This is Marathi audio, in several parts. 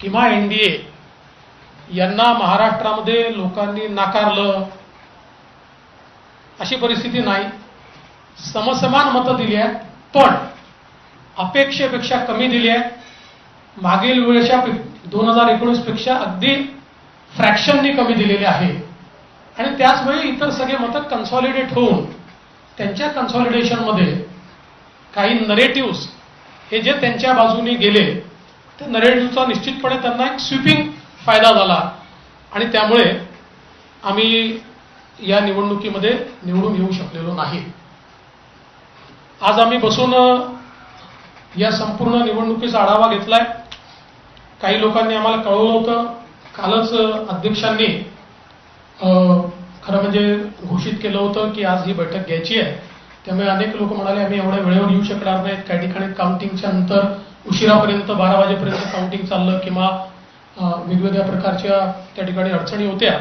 किंवा एन डी ए यांना महाराष्ट्रामध्ये लोकांनी नाकारलं अशी परिस्थिती नाही. समसमान मतं दिली आहेत पण अपेक्षेपेक्षा कमी दिली आहे मागील वेळेच्या दोन हजार एकोणीसपेक्षा अगदी फ्रॅक्शननी कमी दिलेली आहे. आणि त्याचवेळी इतर सगळे मतं कन्सॉलिडेट होऊन त्यांच्या कन्सॉलिडेशनमध्ये काही नरेटिव्स हे जे त्यांच्या बाजूने गेले त्या नरेंद्रचा निश्चितपणे त्यांना एक स्वीपिंग फायदा झाला. आणि त्यामुळे आम्ही या निवडणुकीमध्ये निवडून येऊ शकलेलो नाही. आज आम्ही बसून या संपूर्ण निवडणुकीचा आढावा घेतलाय. काही लोकांनी आम्हाला कळवलं होतं. कालच अध्यक्षांनी खरं म्हणजे घोषित केलं होतं की आज ही बैठक घ्यायची आहे. त्यामुळे अनेक लोक म्हणाले आम्ही एवढ्या वेळेवर येऊ शकणार नाहीत. काही ठिकाणी काउंटिंगच्या नंतर उशिरापर्यंत बारा वाजेपर्यंत काउंटिंग चाललं किंवा वेगवेगळ्या प्रकारच्या त्या ठिकाणी अडचणी होत्या.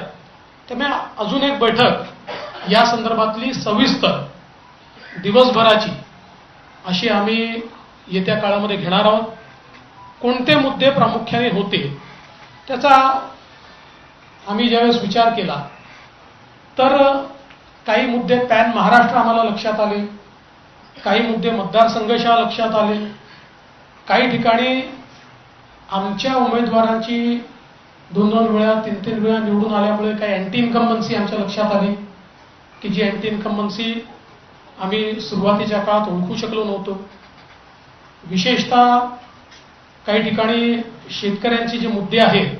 त्यामुळे अजून एक बैठक या संदर्भातली सविस्तर दिवसभराची अशी आम्ही येत्या काळामध्ये घेणार आहोत. कोणते मुद्दे प्रामुख्याने होते त्याचा आम्ही ज्यावेळेस विचार केला तर काही मुद्दे पॅन महाराष्ट्र आम्हाला लक्षात आले काही मुद्दे मतदारसंघशा लक्षात आले काही ठिकाणी आमच्या उमेदवारांची दोन दोन वेळा तीन तीन वेळा निवडून आल्यामुळे काही अँटी इन्कम्बन्सी आमच्या लक्षात आली. की जी अँटी इन्कम्बन्सी आम्ही सुरुवातीच्या काळात ओळखू शकलो नव्हतो. विशेषतः काही ठिकाणी शेतकऱ्यांचे जे मुद्दे आहेत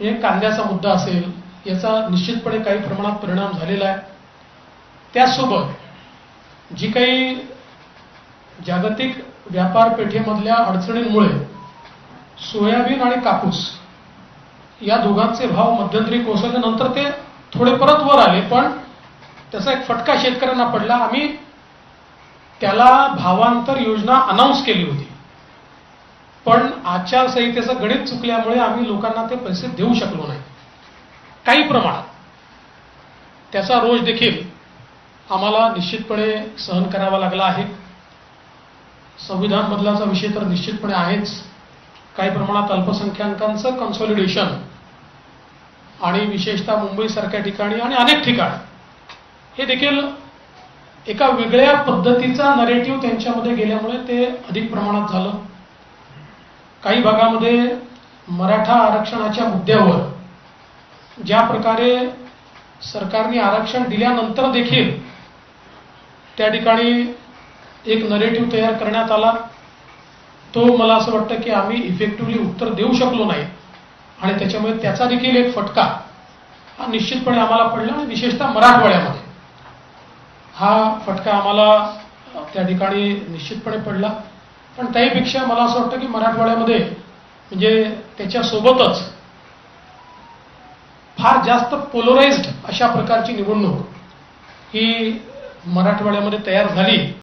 हे कांद्याचा मुद्दा असेल याचा निश्चितपणे काही प्रमाणात परिणाम झालेला आहे. त्याचसोबत जी काही जागतिक व्यापार पेठेमधल्या अडचणींमुळे सोयाबीन आणि कापूस या दोघांचे भाव मध्यंतरी कोसळल्यानंतर ते थोडे परत वर आले पण त्याचा एक फटका शेतकऱ्यांना पडला. आम्ही त्याला भावांतर योजना अनाऊन्स केली होती. पण आचारसंहितेचं गणित चुकल्यामुळे आम्ही लोकांना ते पैसे देऊ शकलो नाही. काही प्रमाणात त्याचा रोज देखील आम्हाला निश्चितपणे सहन करावा लागला आहे. संविधान बदलाचा विषय तर निश्चितपणे आहेच. काही प्रमाणात अल्पसंख्याकांचं कन्सॉलिडेशन आणि विशेषतः मुंबईसारख्या ठिकाणी आणि अनेक ठिकाणी हे देखील एका वेगळ्या पद्धतीचा नरेटिव्ह त्यांच्यामध्ये गेल्यामुळे ते अधिक प्रमाणात झालं. काही भागामध्ये मराठा आरक्षणाच्या मुद्द्यावर ज्या प्रकारे सरकारने आरक्षण दिल्यानंतर देखील त्या ठिकाणी एक नरेटिव्ह तयार करण्यात आला तो मला असं वाटतं की आम्ही इफेक्टिव्हली उत्तर देऊ शकलो नाही. आणि त्याच्यामुळे त्याचा देखील एक फटका हा निश्चितपणे आम्हाला पडला आणि विशेषतः मराठवाड्यामध्ये. हा फटका आम्हाला त्या ठिकाणी निश्चितपणे पडला. पण त्याहीपेक्षा मला असं वाटतं की मराठवाड्यामध्ये म्हणजे त्याच्यासोबतच फार जास्त पोलराइज्ड अशा प्रकारची निवडणूक ही मराठवाड्यामध्ये तयार झाली.